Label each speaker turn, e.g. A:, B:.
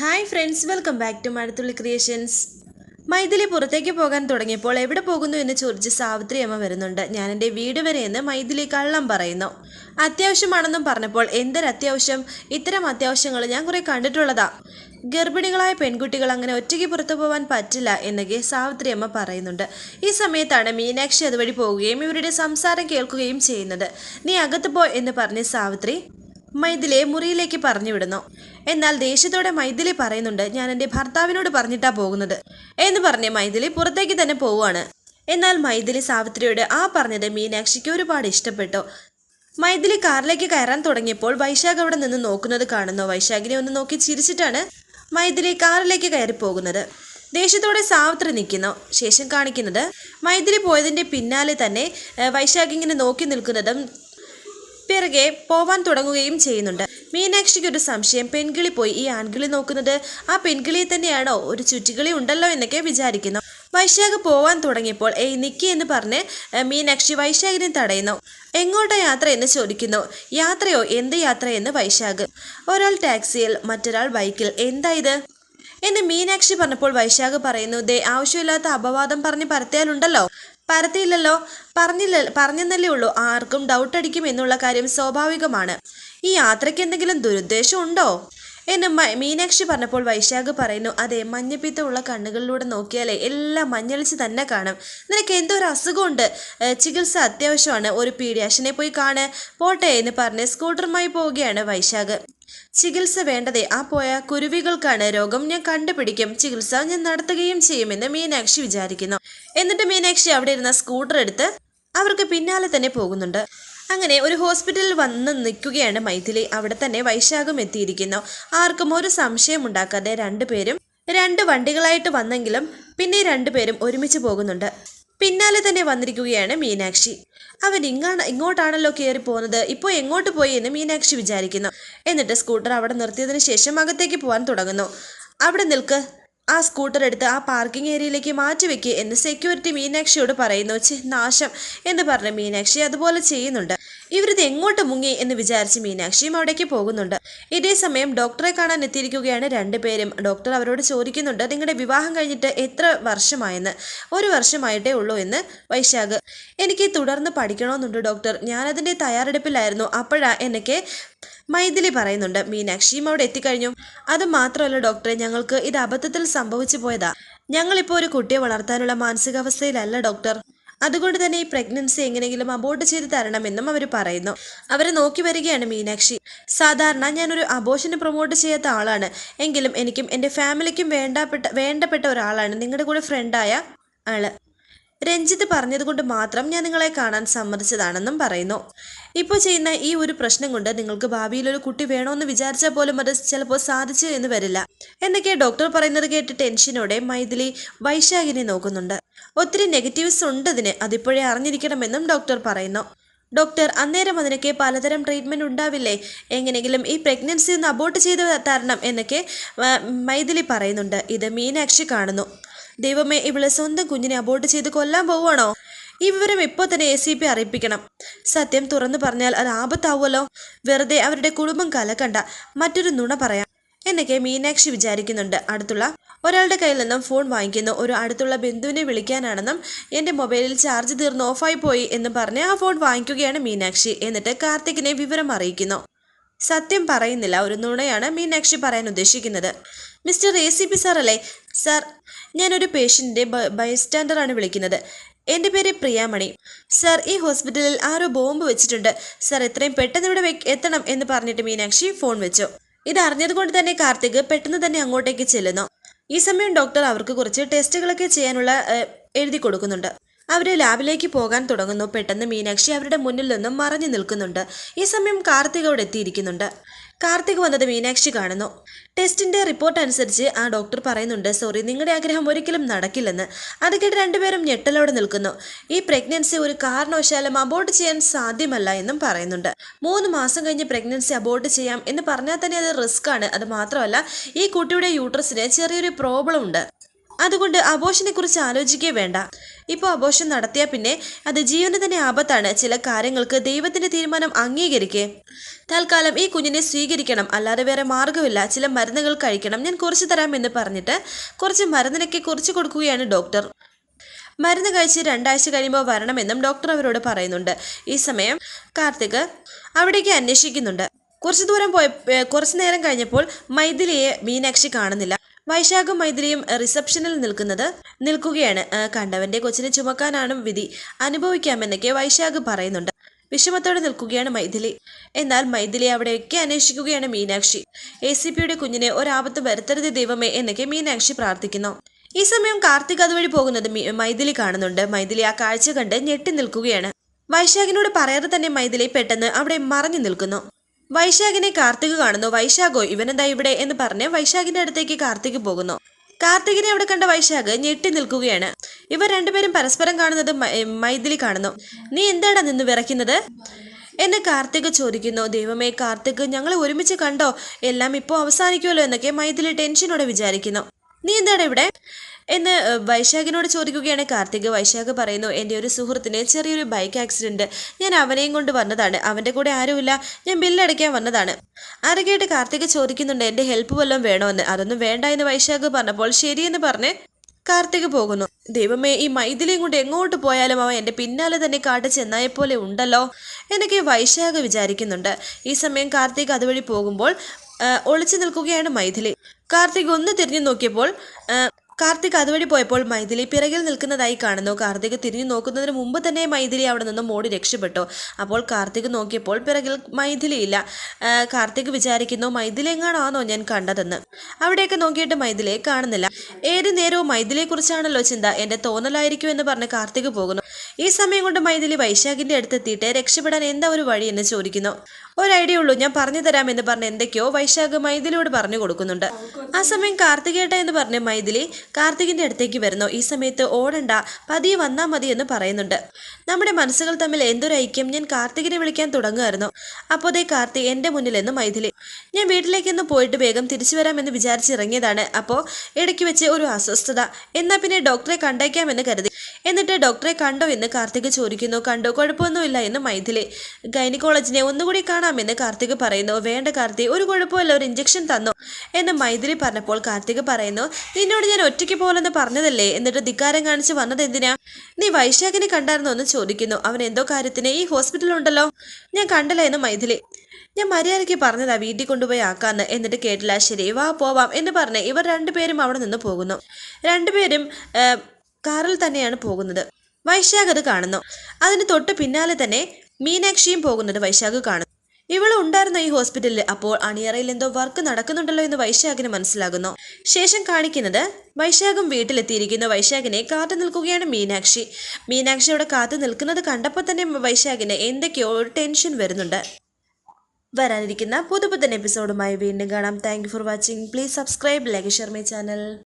A: Hi friends welcome back to Mazhathulli creations Mythili പുറത്തേക്ക് പോകാൻ തുടങ്ങിയപ്പോൾ എവിടെ പോകുന്നു എന്ന് ചോദിച്ച് സാവിത്രി അമ്മ വരുന്നുണ്ട്. ഞാൻ എന്റെ വീട് വരെ എന്ന് മൈഥിലി കള്ളം പറയുന്നു. അത്യാവശ്യമാണെന്നും പറഞ്ഞപ്പോൾ എന്തൊരു അത്യാവശ്യം ഇത്തരം അത്യാവശ്യങ്ങൾ ഞാൻ കുറേ കണ്ടിട്ടുള്ളതാ. ഗർഭിണികളായ പെൺകുട്ടികൾ അങ്ങനെ ഒറ്റയ്ക്ക് പുറത്തു പോകാൻ പറ്റില്ല എന്നൊക്കെ സാവിത്രി അമ്മ പറയുന്നുണ്ട്. ഈ സമയത്താണ് മീനാക്ഷി അതുവഴി പോവുകയും ഇവരുടെ സംസാരം കേൾക്കുകയും ചെയ്യുന്നത്. നീ അകത്ത് പോ എന്ന് പറഞ്ഞ് സാവിത്രി മൈഥിലിയെ മുറിയിലേക്ക് പറഞ്ഞു വിടുന്നു എന്നാൽ ദേഷ്യത്തോടെ മൈഥിലി പറയുന്നുണ്ട് ഞാൻ എന്റെ ഭർത്താവിനോട് പറഞ്ഞിട്ടാ പോകുന്നത്. എന്ന് പറഞ്ഞ് മൈഥിലി പുറത്തേക്ക് തന്നെ പോവുകയാണ്. എന്നാൽ മൈഥിലി സാവിത്രിയോട് ആ പറഞ്ഞത് മീനാക്ഷിക്ക് ഒരുപാട് ഇഷ്ടപ്പെട്ടു. മൈഥിലി കാറിലേക്ക് കയറാൻ തുടങ്ങിയപ്പോൾ വൈശാഖ് അവിടെ നിന്ന് നോക്കുന്നത് കാണുന്നു. വൈശാഖിനെ ഒന്ന് നോക്കി ചിരിച്ചിട്ടാണ് മൈഥിലി കാറിലേക്ക് കയറി പോകുന്നത്. ദേഷ്യത്തോടെ സാവിത്രി നിൽക്കുന്നു. ശേഷം കാണിക്കുന്നത് മൈഥിലി പോയതിന്റെ പിന്നാലെ തന്നെ വൈശാഖ് ഇങ്ങനെ നോക്കി നിൽക്കുന്നതും പിറകെ പോവാൻ തുടങ്ങുകയും ചെയ്യുന്നുണ്ട്. മീനാക്ഷിക്ക് ഒരു സംശയം. പെൺകിളി പോയി. ഈ ആൺകിളി നോക്കുന്നത് ആ പെൺകിളിയെ തന്നെയാണോ? ഒരു ചുറ്റിക്കിളി ഉണ്ടല്ലോ എന്നൊക്കെ വിചാരിക്കുന്നു. വൈശാഖ് പോവാൻ തുടങ്ങിയപ്പോൾ ഏയ് നിക്കി എന്ന് പറഞ്ഞ് മീനാക്ഷി വൈശാഖിനെ തടയുന്നു. എങ്ങോട്ടാ യാത്ര? എന്ന് ചോദിക്കുന്നു. യാത്രയോ? എന്ത് യാത്രയെന്ന് വൈശാഖ്. ഒരാൾ ടാക്സിയിൽ മറ്റൊരാൾ ബൈക്കിൽ. എന്താ ഇത്? എന്ന് മീനാക്ഷി പറഞ്ഞപ്പോൾ വൈശാഖ് പറയുന്നു ദേ ആവശ്യമില്ലാത്ത അപവാദം പറഞ്ഞ് പരത്തിയാലുണ്ടല്ലോ. പരത്തിയില്ലല്ലോ. പറഞ്ഞില്ല പറഞ്ഞെന്നല്ലേ ഉള്ളൂ. ആർക്കും ഡൗട്ട് അടിക്കും എന്നുള്ള കാര്യം സ്വാഭാവികമാണ്. ഈ യാത്രയ്ക്ക് എന്തെങ്കിലും ദുരുദ്ദേശം ഉണ്ടോ? എന്ന് മീനാക്ഷി പറഞ്ഞപ്പോൾ വൈശാഖ് പറയുന്നു അതെ മഞ്ഞപ്പിത്തമുള്ള കണ്ണുകളിലൂടെ നോക്കിയാലേ എല്ലാം മഞ്ഞളിച്ച് തന്നെ കാണും. നിനക്ക് എന്തോ ഒരു അസുഖമുണ്ട് ചികിത്സ അത്യാവശ്യമാണ്. ഒരു പീഡിയാഷനെ പോയി കാണ്. പോട്ടെ എന്ന് പറഞ്ഞ് സ്കൂട്ടറുമായി പോവുകയാണ് വൈശാഖ്. ചികിത്സ വേണ്ടതേ ആ പോയ കുരുവികൾക്കാണ് രോഗം. ഞാൻ കണ്ടുപിടിക്കും. ചികിത്സ ഞാൻ നടത്തുകയും ചെയ്യുമെന്ന് മീനാക്ഷി വിചാരിക്കുന്നു. എന്നിട്ട് മീനാക്ഷി അവിടെ ഇരുന്ന സ്കൂട്ടർ എടുത്ത് അവർക്ക് പിന്നാലെ തന്നെ പോകുന്നുണ്ട്. അങ്ങനെ ഒരു ഹോസ്പിറ്റലിൽ വന്ന് നിൽക്കുകയാണ് മൈഥിലി. അവിടെ തന്നെ വൈശാഖം എത്തിയിരിക്കുന്നു. ആർക്കും ഒരു സംശയം ഉണ്ടാക്കാതെ രണ്ടുപേരും രണ്ട് വണ്ടികളായിട്ട് വന്നെങ്കിലും പിന്നെ രണ്ടുപേരും ഒരുമിച്ച് പോകുന്നുണ്ട്. പിന്നാലെ തന്നെ വന്നിരിക്കുകയാണ് മീനാക്ഷി. അവൻ ഇങ്ങാണ് ഇങ്ങോട്ടാണല്ലോ കയറി പോകുന്നത് ഇപ്പോൾ എങ്ങോട്ട് പോയി എന്ന് മീനാക്ഷി വിചാരിക്കുന്നു. എന്നിട്ട് സ്കൂട്ടർ അവിടെ നിർത്തിയതിന് ശേഷം അകത്തേക്ക് പോകാൻ തുടങ്ങുന്നു. അവിടെ നിൽക്ക്. ആ സ്കൂട്ടർ എടുത്ത് ആ പാർക്കിംഗ് ഏരിയയിലേക്ക് മാറ്റിവെക്കുക എന്ന് സെക്യൂരിറ്റി മീനാക്ഷിയോട് പറയുന്നു. ചെ നാശം എന്ന് പറഞ്ഞ് മീനാക്ഷി അതുപോലെ ചെയ്യുന്നുണ്ട്. ഇവരിത് എങ്ങോട്ട് മുങ്ങി എന്ന് വിചാരിച്ച് മീനാക്ഷിയും അവിടേക്ക് പോകുന്നുണ്ട്. ഇതേ സമയം ഡോക്ടറെ കാണാൻ എത്തിയിരിക്കുകയാണ് രണ്ടുപേരും ഡോക്ടർ അവരോട് ചോദിക്കുന്നുണ്ട് നിങ്ങളുടെ വിവാഹം കഴിഞ്ഞിട്ട് എത്ര വർഷമായെന്ന്? ഒരു വർഷമായിട്ടേ ഉള്ളൂ എന്ന് വൈശാഖ്. എനിക്ക് തുടർന്ന് പഠിക്കണമെന്നുണ്ട് ഡോക്ടർ. ഞാനതിന്റെ തയ്യാറെടുപ്പിലായിരുന്നു. അപ്പോഴാണ് എനിക്ക് മൈഥിലി പറയുന്നുണ്ട് മീനാക്ഷിയും അവിടെ എത്തിക്കഴിഞ്ഞു. അത് മാത്രമല്ല ഡോക്ടറെ ഞങ്ങൾക്ക് ഇത് അബദ്ധത്തിൽ സംഭവിച്ചു പോയതാ. ഞങ്ങളിപ്പോൾ ഒരു കുട്ടിയെ വളർത്താനുള്ള മാനസികാവസ്ഥയിലല്ല ഡോക്ടർ. അതുകൊണ്ട് തന്നെ ഈ പ്രഗ്നൻസി എങ്ങനെയെങ്കിലും അബോർട്ട് ചെയ്ത് തരണമെന്നും അവർ പറയുന്നു. അവരെ നോക്കി വരികയാണ് മീനാക്ഷി. സാധാരണ ഞാനൊരു അബോഷന് പ്രൊമോട്ട് ചെയ്യാത്ത ആളാണ്. എങ്കിലും എനിക്കും എന്റെ ഫാമിലിക്കും വേണ്ടപ്പെട്ട വേണ്ടപ്പെട്ട ഒരാളാണ്. നിങ്ങളുടെ കൂടെ ഫ്രണ്ടായ ആൾ. രഞ്ജിത്ത് പറഞ്ഞതുകൊണ്ട് മാത്രം ഞാൻ നിങ്ങളെ കാണാൻ സമ്മതിച്ചതാണെന്നും പറയുന്നു. ഇപ്പോൾ ചെയ്യുന്ന ഈ ഒരു പ്രശ്നം കൊണ്ട് നിങ്ങൾക്ക് ഭാവിയിൽ ഒരു കുട്ടി വേണമെന്ന് വിചാരിച്ചാൽ പോലും അത് ചിലപ്പോൾ സാധിച്ചു എന്ന് വരില്ല. എന്നൊക്കെ ഡോക്ടർ പറയുന്നത് കേട്ട് ടെൻഷനോടെ മൈഥിലി വൈശാഖിനെ നോക്കുന്നുണ്ട്. ഒത്തിരി നെഗറ്റീവ്സ് ഉണ്ട് അതിന് അതിപ്പോഴേ അറിഞ്ഞിരിക്കണമെന്നും ഡോക്ടർ പറയുന്നു. ഡോക്ടർ അന്നേരം അതിനൊക്കെ പലതരം ട്രീറ്റ്മെന്റ് ഉണ്ടാവില്ലേ? എങ്ങനെയെങ്കിലും ഈ പ്രഗ്നൻസി ഒന്ന് അബോർട്ട് ചെയ്ത് തരണം എന്നൊക്കെ മൈഥിലി പറയുന്നുണ്ട്. ഇത് മീനാക്ഷി കാണുന്നു. ദൈവമേ ഇവളെ സ്വന്തം കുഞ്ഞിനെ അബോർട്ട് ചെയ്ത് കൊല്ലാൻ പോവുകയാണോ? ഈ വിവരം ഇപ്പോൾ തന്നെ എ സി പി അറിയിപ്പിക്കണം. സത്യം തുറന്നു പറഞ്ഞാൽ അത് ആപത്താവുമല്ലോ. വെറുതെ അവരുടെ കുടുംബം കലക്കണ്ട. മറ്റൊരു നുണ പറയാം. എന്നൊക്കെ മീനാക്ഷി വിചാരിക്കുന്നുണ്ട്. അടുത്തുള്ള ഒരാളുടെ കയ്യിൽ നിന്നും ഫോൺ വാങ്ങിക്കുന്നു. ഒരു അടുത്തുള്ള ബന്ധുവിനെ വിളിക്കാനാണെന്നും എന്റെ മൊബൈലിൽ ചാർജ് തീർന്ന് ഓഫായി പോയി എന്ന് പറഞ്ഞ് ആ ഫോൺ വാങ്ങിക്കുകയാണ് മീനാക്ഷി. എന്നിട്ട് കാർത്തികിനെ വിവരം അറിയിക്കുന്നു. സത്യം പറയുന്നില്ല. ഒരു നുണയാണ് മീനാക്ഷി പറയാൻ ഉദ്ദേശിക്കുന്നത്. Mister A C P sir അല്ലേ സാർ ഞാനൊരു പേഷ്യന്റെ ബൈസ്റ്റാൻഡറാണ് വിളിക്കുന്നത്. എന്റെ പേര് പ്രിയാമണി. സാർ ഈ ഹോസ്പിറ്റലിൽ ആരോ ബോംബ് വെച്ചിട്ടുണ്ട്. സാർ എത്രയും പെട്ടെന്ന് ഇവിടെ എത്തണം എന്ന് പറഞ്ഞിട്ട് മീനാക്ഷി ഫോൺ വെച്ചു. ഇത് അറിഞ്ഞതുകൊണ്ട് തന്നെ കാർത്തിക് പെട്ടെന്ന് തന്നെ അങ്ങോട്ടേക്ക് ചെല്ലുന്നു. ഈ സമയം ഡോക്ടർ അവർക്ക് കുറച്ച് ടെസ്റ്റുകളൊക്കെ ചെയ്യാനുള്ള എഴുതി കൊടുക്കുന്നുണ്ട്. അവർ ലാബിലേക്ക് പോകാൻ തുടങ്ങുന്നു. പെട്ടെന്ന് മീനാക്ഷി അവരുടെ മുന്നിൽ നിന്നും മറഞ്ഞു നിൽക്കുന്നുണ്ട്. ഈ സമയം കാർത്തിക് അവിടെ എത്തിയിരിക്കുന്നുണ്ട്. കാർത്തിക് വന്നത് മീനാക്ഷി കാണുന്നു. ടെസ്റ്റിന്റെ റിപ്പോർട്ട് അനുസരിച്ച് ആ ഡോക്ടർ പറയുന്നുണ്ട് സോറി നിങ്ങളുടെ ആഗ്രഹം ഒരിക്കലും നടക്കില്ലെന്ന്. അത് കേട്ട് രണ്ടുപേരും ഞെട്ടലോടെ നിൽക്കുന്നു. ഈ പ്രഗ്നൻസി ഒരു കാരണവശാലും അബോർട്ട് ചെയ്യാൻ സാധ്യമല്ല എന്നും പറയുന്നുണ്ട്. മൂന്ന് മാസം കഴിഞ്ഞ് പ്രഗ്നൻസി അബോർട്ട് ചെയ്യാം എന്ന് പറഞ്ഞാൽ തന്നെ അത് റിസ്ക് ആണ് അത് മാത്രമല്ല ഈ കുട്ടിയുടെ യൂട്രസിന് ചെറിയൊരു പ്രോബ്ലം ഉണ്ട്. അതുകൊണ്ട് അബോഷനെ കുറിച്ച് ആലോചിക്കേ വേണ്ട. ഇപ്പോൾ അബോഷൻ നടത്തിയാൽ പിന്നെ അത് ജീവന് തന്നെ ആപത്താണ്. ചില കാര്യങ്ങൾക്ക് ദൈവത്തിന്റെ തീരുമാനം അംഗീകരിക്കേ. തൽക്കാലം ഈ കുഞ്ഞിനെ സ്വീകരിക്കണം. അല്ലാതെ വേറെ മാർഗമില്ല ചില മരുന്നുകൾ കഴിക്കണം. ഞാൻ കുറച്ച് തരാമെന്ന് പറഞ്ഞിട്ട് കുറച്ച് മരുന്നിനൊക്കെ കുറിച്ച് കൊടുക്കുകയാണ് ഡോക്ടർ. മരുന്ന് കഴിച്ച് രണ്ടാഴ്ച കഴിയുമ്പോൾ വരണമെന്നും ഡോക്ടർ അവരോട് പറയുന്നുണ്ട്. ഈ സമയം കാർത്തിക് അവിടേക്ക് അന്വേഷിക്കുന്നുണ്ട്. കുറച്ച് ദൂരം പോയ കുറച്ച് നേരം കഴിഞ്ഞപ്പോൾ മൈഥിലിയെ മീനാക്ഷി കാണുന്നില്ല. വൈശാഖും മൈത്രിയും റിസപ്ഷനിൽ നിൽക്കുന്നത് നിൽക്കുകയാണ്. കണ്ടവന്റെ കൊച്ചിനെ ചുമക്കാനാണ് വിധി. അനുഭവിക്കാമെന്നൊക്കെ വൈശാഖ് പറയുന്നുണ്ട്. വിഷമത്തോടെ നിൽക്കുകയാണ് മൈഥിലി. എന്നാൽ മൈഥിലി അവിടെയൊക്കെ അന്വേഷിക്കുകയാണ് മീനാക്ഷി. എ സി പിയുടെ കുഞ്ഞിനെ ഒരാപത്ത് വരുത്തരുത് ദൈവമേ എന്നൊക്കെ മീനാക്ഷി പ്രാർത്ഥിക്കുന്നു. ഈ സമയം കാർത്തിക് അതുവഴി പോകുന്നത് മൈഥിലി കാണുന്നുണ്ട്. മൈഥിലി ആ കാഴ്ച കണ്ട് ഞെട്ടി നിൽക്കുകയാണ്. വൈശാഖിനോട് പറയാതെ തന്നെ മൈഥിലി പെട്ടെന്ന് അവിടെ മറഞ്ഞു നിൽക്കുന്നു. വൈശാഖിനെ കാർത്തിക് കാണുന്നു. വൈശാഖോ ഇവനെന്താ ഇവിടെ എന്ന് പറഞ്ഞ് വൈശാഖിന്റെ അടുത്തേക്ക് കാർത്തിക് പോകുന്നു. കാർത്തികിനെ അവിടെ കണ്ട വൈശാഖ് ഞെട്ടി നിൽക്കുകയാണ്. ഇവർ രണ്ടുപേരും പരസ്പരം കാണുന്നത് മൈഥിലി കാണുന്നു. നീ എന്താണ് നിന്ന് വിറയ്ക്കുന്നത്? എന്നെ കാർത്തിക് ചോദിക്കുന്നു. ദൈവമേ കാർത്തിക് ഞങ്ങളെ ഒരുമിച്ച് കണ്ടോ? എല്ലാം ഇപ്പോൾ അവസാനിക്കുമല്ലോ എന്നൊക്കെ മൈഥിലി ടെൻഷനോടെ വിചാരിക്കുന്നു. നീ എന്താണ് ഇവിടെ? എന്ന് വൈശാഖിനോട് ചോദിക്കുകയാണ് കാർത്തിക്. വൈശാഖ് പറയുന്നു എന്റെ ഒരു സുഹൃത്തിന് ചെറിയൊരു ബൈക്ക് ആക്സിഡന്റ് ഞാൻ അവനെയും കൊണ്ട് വന്നതാണ്. അവന്റെ കൂടെ ആരുമില്ല. ഞാൻ ബില്ലടയ്ക്കാൻ വന്നതാണ്. അത് കേട്ട് കാർത്തിക് ചോദിക്കുന്നുണ്ട് എന്റെ ഹെൽപ്പ് വല്ലതും വേണമെന്ന് അതൊന്നും വേണ്ട എന്ന് വൈശാഖ് പറഞ്ഞപ്പോൾ ശരിയെന്ന് പറഞ്ഞ് കാർത്തിക് പോകുന്നു. ദൈവമേ ഈ മൈഥിലിയും കൊണ്ട് എങ്ങോട്ട് പോയാലും അവൻ എന്റെ പിന്നാലെ തന്നെ കാട്ട് ചെന്നായെ പോലെ ഉണ്ടല്ലോ എന്നൊക്കെ വൈശാഖ് വിചാരിക്കുന്നുണ്ട്. ഈ സമയം കാർത്തിക് അതുവഴി പോകുമ്പോൾ ഒളിച്ചു നിൽക്കുകയാണ് മൈഥിലി. കാർത്തിക് ഒന്ന് തിരിഞ്ഞു നോക്കിയപ്പോൾ കാർത്തിക് അതുവഴി പോയപ്പോൾ മൈഥിലി പിറകിൽ നിൽക്കുന്നതായി കാണുന്നു. കാർത്തിക് തിരിഞ്ഞു നോക്കുന്നതിന് മുമ്പ് തന്നെ മൈഥിലി അവിടെ നിന്നും ഓടി രക്ഷപ്പെട്ടു. അപ്പോൾ കാർത്തിക് നോക്കിയപ്പോൾ പിറകിൽ മൈഥിലി ഇല്ല. കാർത്തിക് വിചാരിക്കുന്നു മൈഥിലി എങ്ങാണോ ഞാൻ കണ്ടതെന്ന്. അവിടെയൊക്കെ നോക്കിയിട്ട് മൈഥിലിയെ കാണുന്നില്ല. ഏത് നേരവും മൈഥിലിയെക്കുറിച്ചാണല്ലോ ചിന്ത. എന്റെ തോന്നലായിരിക്കും എന്ന് പറഞ്ഞ് കാർത്തിക് പോകുന്നു. ഈ സമയം കൊണ്ട് മൈഥിലി വൈശാഖിന്റെ അടുത്തെത്തിയിട്ട് രക്ഷപ്പെടാൻ എന്താ ഒരു വഴി എന്ന് ചോദിക്കുന്നു. ഒരു ഐഡിയ ഉള്ളൂ. ഞാൻ പറഞ്ഞു തരാം എന്ന് പറഞ്ഞ് എന്തൊക്കെയോ വൈശാഖ് മൈഥിലിയോട് പറഞ്ഞു കൊടുക്കുന്നുണ്ട്. ആ സമയം കാർത്തികേട്ട എന്ന് പറഞ്ഞ മൈഥിലി കാർത്തികിന്റെ അടുത്തേക്ക് വരുന്നു. ഈ സമയത്ത് ഓടണ്ട പതിയെ വന്നാ മതി എന്ന് പറയുന്നുണ്ട്. നമ്മുടെ മനസ്സുകൾ തമ്മിൽ എന്തൊരു ഐക്യം. ഞാൻ കാർത്തികിനെ വിളിക്കാൻ തുടങ്ങുമായിരുന്നു. അപ്പോൾ ദേ കാർത്തി എന്റെ മുന്നിൽ എന്ന് മൈഥിലി. ഞാൻ വീട്ടിലേക്കൊന്ന് പോയിട്ട് വേഗം തിരിച്ചു വരാമെന്ന് വിചാരിച്ചിറങ്ങിയതാണ്. അപ്പോൾ ഇടയ്ക്ക് വെച്ച് ഒരു അസ്വസ്ഥത. എന്നാൽ പിന്നെ ഡോക്ടറെ കണ്ടേക്കാമെന്ന് കരുതി. എന്നിട്ട് ഡോക്ടറെ കണ്ടോ എന്ന് കാർത്തിക് ചോദിക്കുന്നു. കണ്ടോ? കുഴപ്പമൊന്നുമില്ല എന്ന് മൈഥിലി. ഗൈനക്കോളജിനെ ഒന്നുകൂടി കാണാമെന്ന് കാർത്തിക് പറയുന്നു. വേണ്ട കാർത്തി ഒരു കുഴപ്പമില്ല ഒരു ഇഞ്ചക്ഷൻ തന്നു എന്ന് മൈഥിലി പറഞ്ഞപ്പോൾ കാർത്തിക് പറയുന്നു നിന്നോട് ഞാൻ ഒറ്റയ്ക്ക് പോലെന്ന് പറഞ്ഞതല്ലേ? എന്നിട്ട് ധിക്കാരം കാണിച്ച് വന്നത് എന്തിനാ? നീ വൈശാഖിനെ കണ്ടായിരുന്നോ? എന്ന് ചോദിക്കുന്നു. അവൻ എന്തോ കാര്യത്തിന് ഈ ഹോസ്പിറ്റലുണ്ടല്ലോ ഞാൻ കണ്ടില്ല? എന്ന് മൈഥിലി. ഞാൻ മര്യാദയ്ക്ക് പറഞ്ഞതാ വീട്ടിൽ കൊണ്ടുപോയി ആക്കാന്ന്. എന്നിട്ട് കേട്ടില്ല ശരി വാ പോവാം എന്ന് പറഞ്ഞ് ഇവർ രണ്ടുപേരും അവിടെ നിന്ന് പോകുന്നു. രണ്ടുപേരും കാറിൽ തന്നെയാണ് പോകുന്നത്. വൈശാഖ് അത് കാണുന്നു. അതിന് തൊട്ട് പിന്നാലെ തന്നെ മീനാക്ഷിയും പോകുന്നത് വൈശാഖ് കാണുന്നു. ഇവൾ ഉണ്ടായിരുന്ന ഈ ഹോസ്പിറ്റലിൽ അപ്പോൾ അണിയറയിൽ എന്തോ വർക്ക് നടക്കുന്നുണ്ടല്ലോ എന്ന് വൈശാഖിന് മനസ്സിലാകുന്നു. ശേഷം കാണിക്കുന്നത് വൈശാഖും വീട്ടിലെത്തിയിരിക്കുന്ന വൈശാഖിനെ കാത്തു നിൽക്കുകയാണ് മീനാക്ഷി. മീനാക്ഷി അവിടെ കാത്തു നിൽക്കുന്നത് കണ്ടപ്പോൾ തന്നെ വൈശാഖിന് എന്തൊക്കെയോ ഒരു ടെൻഷൻ വരുന്നുണ്ട്. വരാനിരിക്കുന്ന പുതു പുത്തൻ എപ്പിസോഡുമായി വീണ്ടും കാണാം. Thank for watching please subscribe like share my channel